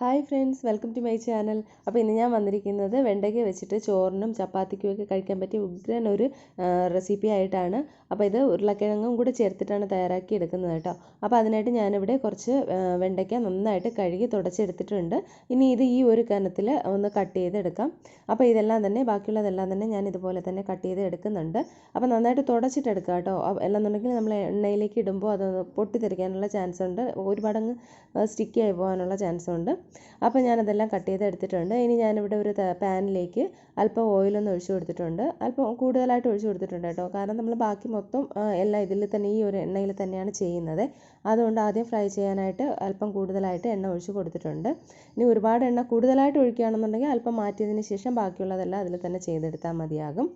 Hi friends welcome to my channel. അപ്പോൾ ഇന്ന് ഞാൻ വന്നിരിക്കുന്നത് വെണ്ടയ്ക്ക വെച്ചിട്ട് ചോറിനും ചപ്പാത്തിക്കും ഒക്കെ കഴിക്കാൻ പറ്റിയ ഉഗ്രൻ ഒരു റെസിപ്പി ആയിട്ടാണ്. അപ്പോൾ ഇത് ഉരുളക്കിഴങ്ങും കൂടെ ചേർത്തിട്ടാണ് തയ്യാറാക്കി എടുക്കുന്നത് കേട്ടോ. അപ്പോൾ അതിനായിട്ട് ഞാനിവിടെ കുറച്ച് വെണ്ടയ്ക്ക നന്നായിട്ട് കഴുകി തുടച്ചെടുത്തിട്ടുണ്ട്. ഇനി ഇത് ഈ ഒരു കനത്തിൽ ഒന്ന് കട്ട് ചെയ്തെടുക്കാം. അപ്പോൾ ഇതെല്ലാം തന്നെ ബാക്കിയുള്ളതെല്ലാം തന്നെ ഞാൻ ഇതുപോലെ തന്നെ കട്ട് ചെയ്ത് എടുക്കുന്നുണ്ട് അപ്പോൾ നന്നായിട്ട് തുടച്ചിട്ടെടുക്കുക കേട്ടോ. അല്ലാന്നുണ്ടെങ്കിൽ നമ്മൾ എണ്ണയിലേക്ക് ഇടുമ്പോൾ അത് പൊട്ടിത്തെറിക്കാനുള്ള ചാൻസ് ഉണ്ട് ഒരുപാടങ്ങ് സ്റ്റിക്കി ആയി പോകാനുള്ള ചാൻസ് ഉണ്ട് അപ്പോൾ ഞാനതെല്ലാം കട്ട് ചെയ്ത് എടുത്തിട്ടുണ്ട് ഇനി ഞാനിവിടെ ഒരു പാനിലേക്ക് അല്പം ഓയിലൊന്ന് ഒഴിച്ചു കൊടുത്തിട്ടുണ്ട്. അല്പം കൂടുതലായിട്ട് ഒഴിച്ചു കൊടുത്തിട്ടുണ്ട് കേട്ടോ. കാരണം നമ്മൾ ബാക്കി മൊത്തം എല്ലാം ഇതിൽ തന്നെ ഈ ഒരു എണ്ണയിൽ തന്നെയാണ് ചെയ്യുന്നത്. അതുകൊണ്ട് ആദ്യം ഫ്രൈ ചെയ്യാനായിട്ട് അല്പം കൂടുതലായിട്ട് എണ്ണ ഒഴിച്ചു കൊടുത്തിട്ടുണ്ട്. ഇനി ഒരുപാട് എണ്ണ കൂടുതലായിട്ട് ഒഴിക്കുകയാണെന്നുണ്ടെങ്കിൽ അല്പം മാറ്റിയതിന് ശേഷം ബാക്കിയുള്ളതെല്ലാം അതിൽ തന്നെ ചെയ്തെടുത്താൽ മതിയാകും.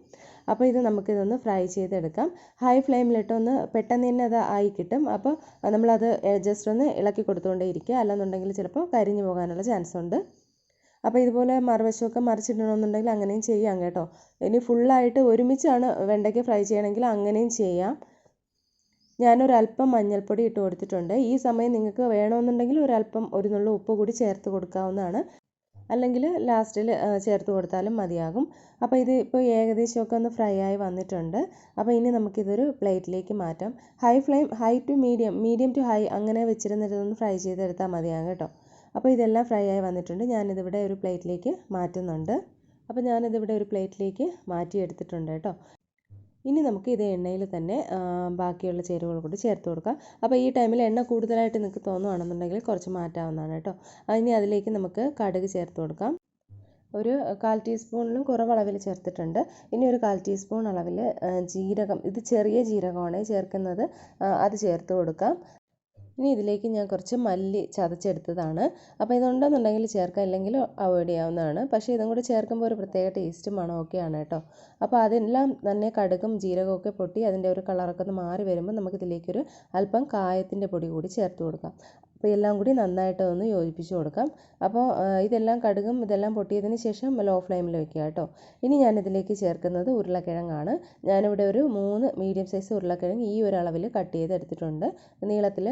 അപ്പോൾ ഇത് നമുക്കിതൊന്ന് ഫ്രൈ ചെയ്തെടുക്കാം. ഹൈ ഫ്ലെയിമിലിട്ടൊന്ന് പെട്ടെന്ന് തന്നെ അത് ആയി കിട്ടും. അപ്പോൾ നമ്മളത് ജസ്റ്റ് ഒന്ന് ഇളക്കി കൊടുത്തുകൊണ്ടേ ഇരിക്കുക. അല്ലെന്നുണ്ടെങ്കിൽ ചിലപ്പോൾ കരിഞ്ഞു പോകാനുള്ള ചാൻസ് ഉണ്ട്. അപ്പോൾ ഇതുപോലെ മറുവശമൊക്കെ മറിച്ചിടണമെന്നുണ്ടെങ്കിൽ അങ്ങനെയും ചെയ്യാം കേട്ടോ. ഇനി ഫുള്ളായിട്ട് ഒരുമിച്ചാണ് വെണ്ടയ്ക്ക ഫ്രൈ ചെയ്യണമെങ്കിൽ അങ്ങനെയും ചെയ്യാം. ഞാനൊരല്പം മഞ്ഞൾപ്പൊടി ഇട്ട് കൊടുത്തിട്ടുണ്ട്. ഈ സമയം നിങ്ങൾക്ക് വേണമെന്നുണ്ടെങ്കിൽ ഒരല്പം ഒരു നുള്ളു ഉപ്പ് കൂടി ചേർത്ത് കൊടുക്കാവുന്നതാണ്. അല്ലെങ്കിൽ ലാസ്റ്റിൽ ചേർത്ത് കൊടുത്താലും മതിയാകും. അപ്പോൾ ഇത് ഇപ്പോൾ ഏകദേശമൊക്കെ ഒന്ന് ഫ്രൈ ആയി വന്നിട്ടുണ്ട്. അപ്പോൾ ഇനി നമുക്കിതൊരു പ്ലേറ്റിലേക്ക് മാറ്റാം. High flame high to medium medium to high അങ്ങനെ വെച്ചിരുന്നിട്ടൊന്ന് ഫ്രൈ ചെയ്തെടുത്താൽ മതിയാകും കേട്ടോ. അപ്പോൾ ഇതെല്ലാം ഫ്രൈ ആയി വന്നിട്ടുണ്ട്. ഞാനിതിവിടെ ഒരു പ്ലേറ്റിലേക്ക് മാറ്റുന്നുണ്ട്. അപ്പോൾ ഞാനിതിവിടെ ഒരു പ്ലേറ്റിലേക്ക് മാറ്റിയെടുത്തിട്ടുണ്ട് കേട്ടോ. ഇനി നമുക്ക് ഇത് എണ്ണയിൽ തന്നെ ബാക്കിയുള്ള ചേരുവകൾ കൂടി ചേർത്ത് കൊടുക്കാം. അപ്പോൾ ഈ ടൈമിൽ എണ്ണ കൂടുതലായിട്ട് നിങ്ങൾക്ക് തോന്നുകയാണെന്നുണ്ടെങ്കിൽ കുറച്ച് മാറ്റാവുന്നതാണ് കേട്ടോ. ഇനി അതിലേക്ക് നമുക്ക് കടുക് ചേർത്ത് കൊടുക്കാം. ഒരു കാൽ ടീസ്പൂണിലും കുറവ് അളവിൽ ചേർത്തിട്ടുണ്ട്. ഇനി ഒരു കാൽ ടീസ്പൂൺ അളവിൽ ജീരകം. ഇത് ചെറിയ ജീരകമാണ് ചേർക്കുന്നത്. അത് ചേർത്ത് കൊടുക്കാം. ഇനി ഇതിലേക്ക് ഞാൻ കുറച്ച് മല്ലി ചതച്ചെടുത്തതാണ്. അപ്പോൾ ഇതുണ്ടെന്നുണ്ടെങ്കിൽ ചേർക്കാം അല്ലെങ്കിൽ അവോയ്ഡ് ചെയ്യാവുന്നതാണ്. പക്ഷേ ഇതും കൂടി ചേർക്കുമ്പോൾ ഒരു പ്രത്യേക ടേസ്റ്റ് മണമൊക്കെയാണ് കേട്ടോ. അപ്പോൾ അതെല്ലാം തന്നെ കടുകും ജീരകവും ഒക്കെ പൊട്ടി അതിന്റെ ഒരു കളറൊക്കെ ഒന്ന് മാറി വരുമ്പോൾ നമുക്കിതിലേക്കൊരു അല്പം കായത്തിന്റെ പൊടി കൂടി ചേർത്ത് കൊടുക്കാം. അപ്പോൾ എല്ലാം കൂടി നന്നായിട്ട് ഒന്ന് യോജിപ്പിച്ച് കൊടുക്കാം. അപ്പോൾ ഇതെല്ലാം കടുകും ഇതെല്ലാം പൊട്ടിയതിന് ശേഷം ലോ ഫ്ലെയിമിൽ വെക്കുക കേട്ടോ. ഇനി ഞാനിതിലേക്ക് ചേർക്കുന്നത് ഉരുളക്കിഴങ്ങാണ്. ഞാനിവിടെ ഒരു മൂന്ന് മീഡിയം സൈസ് ഉരുളക്കിഴങ്ങ് ഈ ഒരു അളവിൽ കട്ട് ചെയ്തെടുത്തിട്ടുണ്ട്. നീളത്തിൽ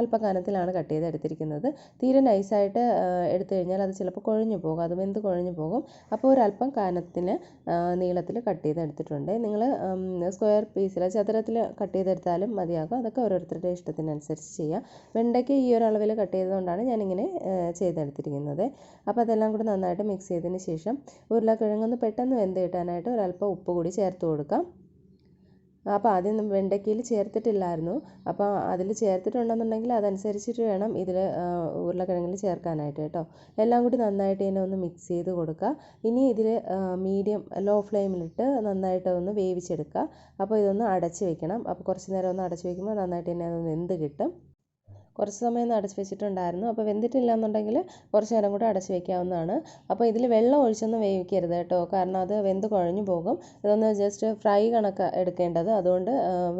അല്പം കനത്തിലാണ് കട്ട് ചെയ്തെടുത്തിരിക്കുന്നത്. തീരെ നൈസായിട്ട് എടുത്തു കഴിഞ്ഞാൽ അത് ചിലപ്പോൾ കുഴഞ്ഞു പോകും. അത് വെന്ത് കുഴഞ്ഞു പോകും. അപ്പോൾ ഒരല്പം കനത്തിന് നീളത്തിൽ കട്ട് ചെയ്തെടുത്തിട്ടുണ്ട്. നിങ്ങൾ സ്ക്വയർ പീസിൽ ചതുരത്തിൽ കട്ട് ചെയ്തെടുത്താലും മതിയാകും. അതൊക്കെ ഓരോരുത്തരുടെ ഇഷ്ടത്തിനനുസരിച്ച് ചെയ്യാം. വെണ്ടയ്ക്ക് ഈ ഒരു അളവിൽ കട്ട് ചെയ്തതുകൊണ്ടാണ് ഞാനിങ്ങനെ ചെയ്തെടുത്തിരിക്കുന്നത്. അപ്പോൾ അതെല്ലാം കൂടി നന്നായിട്ട് മിക്സ് ചെയ്തതിന് ശേഷം ഉരുളക്കിഴങ്ങൊന്ന് പെട്ടെന്ന് വെന്ത് കിട്ടാനായിട്ട് ഒരല്പം ഉപ്പ് കൂടി ചേർത്ത് കൊടുക്കാം. അപ്പോൾ ആദ്യം വെണ്ടയ്ക്കയിൽ ചേർത്തിട്ടില്ലായിരുന്നു. അപ്പോൾ അതിൽ ചേർത്തിട്ടുണ്ടെന്നുണ്ടെങ്കിൽ അതനുസരിച്ചിട്ട് വേണം ഇതിൽ ഉരുളക്കിഴങ്ങിൽ ചേർക്കാനായിട്ട് കേട്ടോ. എല്ലാം കൂടി നന്നായിട്ട് തന്നെ ഒന്ന് മിക്സ് ചെയ്ത് കൊടുക്കുക. ഇനി ഇതിൽ മീഡിയം ലോ ഫ്ലെയിമിലിട്ട് നന്നായിട്ട് ഒന്ന് വേവിച്ചെടുക്കുക. അപ്പോൾ ഇതൊന്ന് അടച്ച് വെക്കണം. അപ്പോൾ കുറച്ച് നേരം ഒന്ന് അടച്ച് വെക്കുമ്പോൾ നന്നായിട്ട് തന്നെ അത് വെന്ത് കിട്ടും. കുറച്ച് സമയം ഒന്ന് അടച്ച് വെച്ചിട്ടുണ്ടായിരുന്നു. അപ്പോൾ വെന്തിട്ടില്ല എന്നുണ്ടെങ്കിൽ കുറച്ച് നേരം കൂടെ അടച്ച് വെക്കാവുന്നതാണ്. അപ്പോൾ ഇതിൽ വെള്ളം ഒഴിച്ചൊന്നും വേവിക്കരുത് കേട്ടോ. കാരണം അത് വെന്ത് കുഴഞ്ഞു പോകും. ഇതൊന്ന് ജസ്റ്റ് ഫ്രൈ കണക്ക് എടുക്കേണ്ടത്. അതുകൊണ്ട്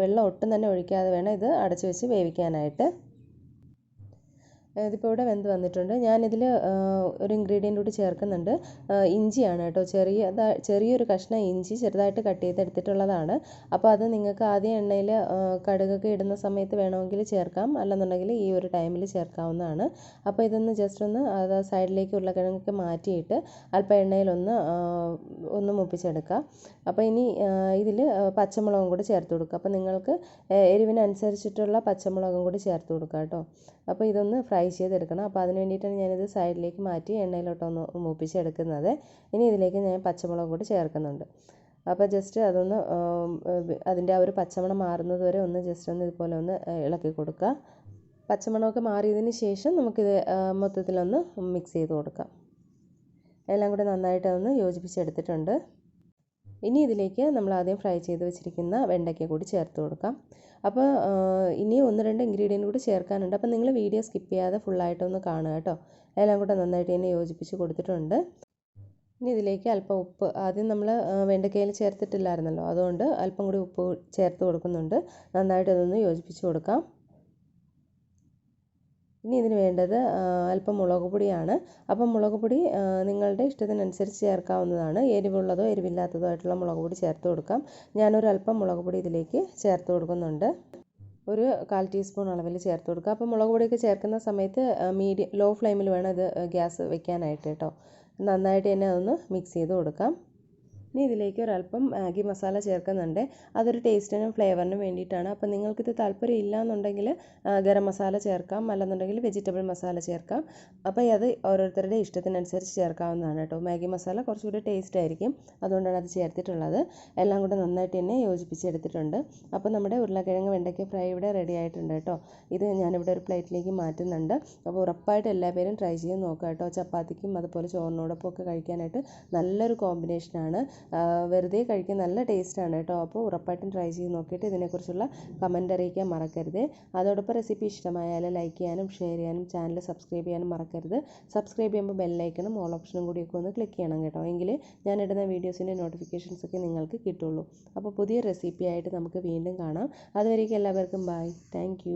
വെള്ളം ഒട്ടും തന്നെ ഒഴിക്കാതെ വേണം ഇത് അടച്ച് വെച്ച് വേവിക്കാനായിട്ട്. ഇതിപ്പോൾ ഇവിടെ വെന്ത് വന്നിട്ടുണ്ട്. ഞാനിതിൽ ഒരു ഇൻഗ്രീഡിയന്റ് കൂടി ചേർക്കുന്നുണ്ട്. ഇഞ്ചിയാണ് കേട്ടോ. ചെറിയ ചെറിയൊരു കഷ്ണം ഇഞ്ചി ചെറുതായിട്ട് കട്ട് ചെയ്തെടുത്തിട്ടുള്ളതാണ്. അപ്പോൾ അത് നിങ്ങൾക്ക് ആദ്യം എണ്ണയിൽ കടുകൊക്കെ ഇടുന്ന സമയത്ത് വേണമെങ്കിൽ ചേർക്കാം. അല്ലെന്നുണ്ടെങ്കിൽ ഈ ഒരു ടൈമിൽ ചേർക്കാവുന്നതാണ്. അപ്പോൾ ഇതൊന്ന് ജസ്റ്റ് ഒന്ന് അത് സൈഡിലേക്ക് ഉരുളക്കിഴങ്ങൊക്കെ മാറ്റിയിട്ട് അല്പം എണ്ണയിലൊന്ന് ഒന്ന് മുപ്പിച്ചെടുക്കുക അപ്പോൾ ഇനി ഇതിൽ പച്ചമുളകും കൂടി ചേർത്ത് കൊടുക്കുക. അപ്പോൾ നിങ്ങൾക്ക് എരിവിനനുസരിച്ചിട്ടുള്ള പച്ചമുളകും കൂടി ചേർത്ത് കൊടുക്കുക കേട്ടോ. അപ്പോൾ ഇതൊന്ന് ഫ്രൈ ചെയ്തെടുക്കണം. അപ്പോൾ അതിന് വേണ്ടിയിട്ടാണ് ഞാനിത് സൈഡിലേക്ക് മാറ്റി എണ്ണയിലോട്ടൊന്ന് മൂപ്പിച്ചെടുക്കുന്നത്. ഇനി ഇതിലേക്ക് ഞാൻ പച്ചമുളക് കൂടി ചേർക്കുന്നുണ്ട്. അപ്പോൾ ജസ്റ്റ് അതൊന്ന് അതിന്റെ ആ ഒരു പച്ചമണം മാറുന്നത് വരെ ഒന്ന് ജസ്റ്റ് ഒന്ന് ഇതുപോലെ ഒന്ന് ഇളക്കി കൊടുക്കുക. പച്ചമണമൊക്കെ മാറിയതിന് ശേഷം നമുക്കിത് മൊത്തത്തിലൊന്ന് മിക്സ് ചെയ്ത് കൊടുക്കാം. എല്ലാം കൂടി നന്നായിട്ട് ഒന്ന് യോജിപ്പിച്ചെടുത്തിട്ടുണ്ട്. ഇനി ഇതിലേക്ക് നമ്മൾ ആദ്യം ഫ്രൈ ചെയ്ത് വെച്ചിരിക്കുന്ന വെണ്ടയ്ക്ക കൂടി ചേർത്ത് കൊടുക്കാം. അപ്പോൾ ഇനി ഒന്ന് രണ്ട് ഇൻഗ്രീഡിയന്റ് കൂടി ചേർക്കാനുണ്ട്. അപ്പോൾ നിങ്ങൾ വീഡിയോ സ്കിപ്പ് ചെയ്യാതെ ഫുള്ളായിട്ടൊന്ന് കാണുക കേട്ടോ. എല്ലാം കൂടെ നന്നായിട്ട് തന്നെ യോജിപ്പിച്ച് കൊടുത്തിട്ടുണ്ട്. ഇനി ഇതിലേക്ക് അല്പം ഉപ്പ്. ആദ്യം നമ്മൾ വെണ്ടയ്ക്കയിൽ ചേർത്തിട്ടില്ലായിരുന്നല്ലോ. അതുകൊണ്ട് അല്പം കൂടി ഉപ്പ് ചേർത്ത് കൊടുക്കുന്നുണ്ട്. നന്നായിട്ട് അതൊന്ന് യോജിപ്പിച്ച് കൊടുക്കാം. ഇനി ഇതിന് വേണ്ടത് അല്പം മുളക് പൊടിയാണ്. അപ്പം മുളക് പൊടി നിങ്ങളുടെ ഇഷ്ടത്തിനനുസരിച്ച് ചേർക്കാവുന്നതാണ്. എരിവുള്ളതോ എരിവില്ലാത്തതോ ആയിട്ടുള്ള മുളക് പൊടി ചേർത്ത് കൊടുക്കാം. ഞാനൊരു അല്പം മുളക് പൊടി ഇതിലേക്ക് ചേർത്ത് കൊടുക്കുന്നുണ്ട്. ഒരു കാൽ ടീസ്പൂൺ അളവിൽ ചേർത്ത് കൊടുക്കുക. അപ്പോൾ മുളക് പൊടിയൊക്കെ ചേർക്കുന്ന സമയത്ത് മീഡിയം ലോ ഫ്ലെയിമിൽ വേണം ഇത് ഗ്യാസ് വെക്കാനായിട്ട് കേട്ടോ. നന്നായിട്ട് തന്നെ അതൊന്ന് മിക്സ് ചെയ്ത് കൊടുക്കാം. ഇനി ഇതിലേക്ക് ഒരല്പം മാഗി മസാല ചേർക്കുന്നുണ്ട്. അതൊരു ടേസ്റ്റിനും ഫ്ലേവറിനും വേണ്ടിയിട്ടാണ്. അപ്പോൾ നിങ്ങൾക്കിത് താല്പര്യം ഇല്ല എന്നുണ്ടെങ്കിൽ ഗരം മസാല ചേർക്കാം. അല്ലെന്നുണ്ടെങ്കിൽ വെജിറ്റബിൾ മസാല ചേർക്കാം. അപ്പോൾ അത് ഓരോരുത്തരുടെ ഇഷ്ടത്തിനനുസരിച്ച് ചേർക്കാവുന്നതാണ് കേട്ടോ. മാഗി മസാല കുറച്ചുകൂടി ടേസ്റ്റ് ആയിരിക്കും. അതുകൊണ്ടാണ് അത് ചേർത്തിട്ടുള്ളത്. എല്ലാം കൂടെ നന്നായിട്ട് തന്നെ യോജിപ്പിച്ചെടുത്തിട്ടുണ്ട്. അപ്പോൾ നമ്മുടെ ഉരുളക്കിഴങ്ങ് വെണ്ടയ്ക്ക ഫ്രൈ ഇവിടെ റെഡി ആയിട്ടുണ്ട് കേട്ടോ. ഇത് ഞാനിവിടെ ഒരു പ്ലേറ്റിലേക്ക് മാറ്റുന്നുണ്ട്. അപ്പോൾ ഉറപ്പായിട്ട് എല്ലാ പേരും ട്രൈ ചെയ്ത് നോക്കാം കേട്ടോ. ചപ്പാത്തിക്കും അതുപോലെ ചോറിനോടൊപ്പം ഒക്കെ കഴിക്കാനായിട്ട് നല്ലൊരു കോമ്പിനേഷനാണ്. വെറുതെ കഴിക്കാൻ നല്ല ടേസ്റ്റാണ് കേട്ടോ. അപ്പോൾ ഉറപ്പായിട്ടും ട്രൈ ചെയ്ത് നോക്കിയിട്ട് ഇതിനെക്കുറിച്ചുള്ള കമന്റ് അറിയിക്കാൻ മറക്കരുത്. അതോടൊപ്പം റെസിപ്പി ഇഷ്ടമായാൽ ലൈക്ക് ചെയ്യാനും ഷെയർ ചെയ്യാനും ചാനൽ സബ്സ്ക്രൈബ് ചെയ്യാനും മറക്കരുത്. സബ്സ്ക്രൈബ് ചെയ്യുമ്പോൾ ബെല്ലൈക്കണം ഓൾ ഓപ്ഷനും കൂടി ഒക്കെ ഒന്ന് ക്ലിക്ക് ചെയ്യണം കേട്ടോ. എങ്കിൽ ഇടുന്ന വീഡിയോസിന്റെ നോട്ടിഫിക്കേഷൻസ് ഒക്കെ നിങ്ങൾക്ക് കിട്ടുള്ളൂ. അപ്പോൾ പുതിയ റെസിപ്പി ആയിട്ട് നമുക്ക് വീണ്ടും കാണാം. അതുവരേക്കും എല്ലാവർക്കും ബൈ. താങ്ക്